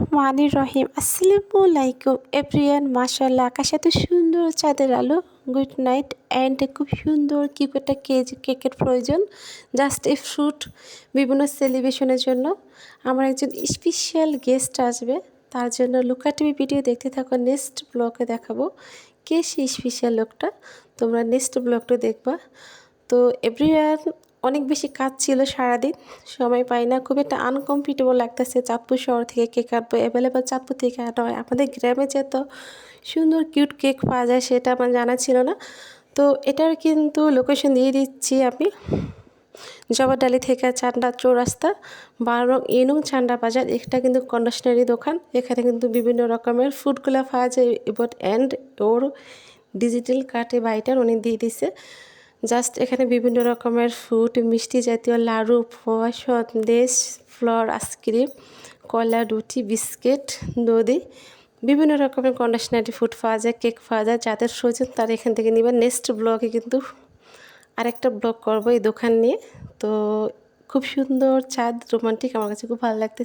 রহমানির রহিম। আসসালামু আলাইকুম এভরিয়ান মাশাল্লাহ আকাশে এত সুন্দর চাঁদের আলো। গুড নাইট অ্যান্ড খুব সুন্দর কিউব একটা কেজ কেকের প্রয়োজন। জাস্ট এ ফ্রুট বিভিন্ন সেলিব্রেশনের জন্য। আমার একজন স্পেশাল গেস্ট আসবে, তার জন্য লুকা টিভি ভিডিও দেখতে থাকো নেক্সট ব্লগে দেখাবো। কে সেই স্পেশাল লোকটা? তোমরা নেক্সট ব্লগটা দেখবা। তো, এভরিওয়ান অনেক বেশি কাজ ছিল সারাদিন। সময় পাই না। খুব একটা আনকমফর্টেবল লাগতেছে। চাঁদপুর শহর থেকে কেক কাটবো। অ্যাভেলেবেল চাঁদপুর থেকে আনা হয়। আমাদের গ্রামে যে এত সুন্দর কিউট কেক পাওয়া যায় সেটা আমার জানা ছিল না। তো এটার কিন্তু লোকেশন দিয়ে দিচ্ছি আমি। জবাডালি থেকে চান্ডা চৌরাস্তা বারো ইনুং চান্ডা বাজার। এটা কিন্তু কন্ডিশনারি দোকান। এখানে কিন্তু বিভিন্ন রকমের ফুডগুলো পাওয়া যায়। এবার অ্যান্ড ওর ডিজিটাল কার্টে বাইটার উনি দিয়ে দিছে। জাস্ট এখানে বিভিন্ন রকমের ফুড মিষ্টি জাতীয় লাড়ু পোয়া সন্দেশ ফ্লর আইসক্রিম কলা, রুটি, বিস্কিট দধি বিভিন্ন রকমের কন্ডিশনারি ফুড পাওয়া যায় কেক পাওয়া যায়, যাদের প্রয়োজন তারা এখান থেকে নেবেন। নেক্সট ব্লগে কিন্তু আরেকটা ব্লগ করব এই দোকান নিয়ে। তো খুব সুন্দর, চাঁদ রোমান্টিক আমার কাছে খুব ভালো লাগতে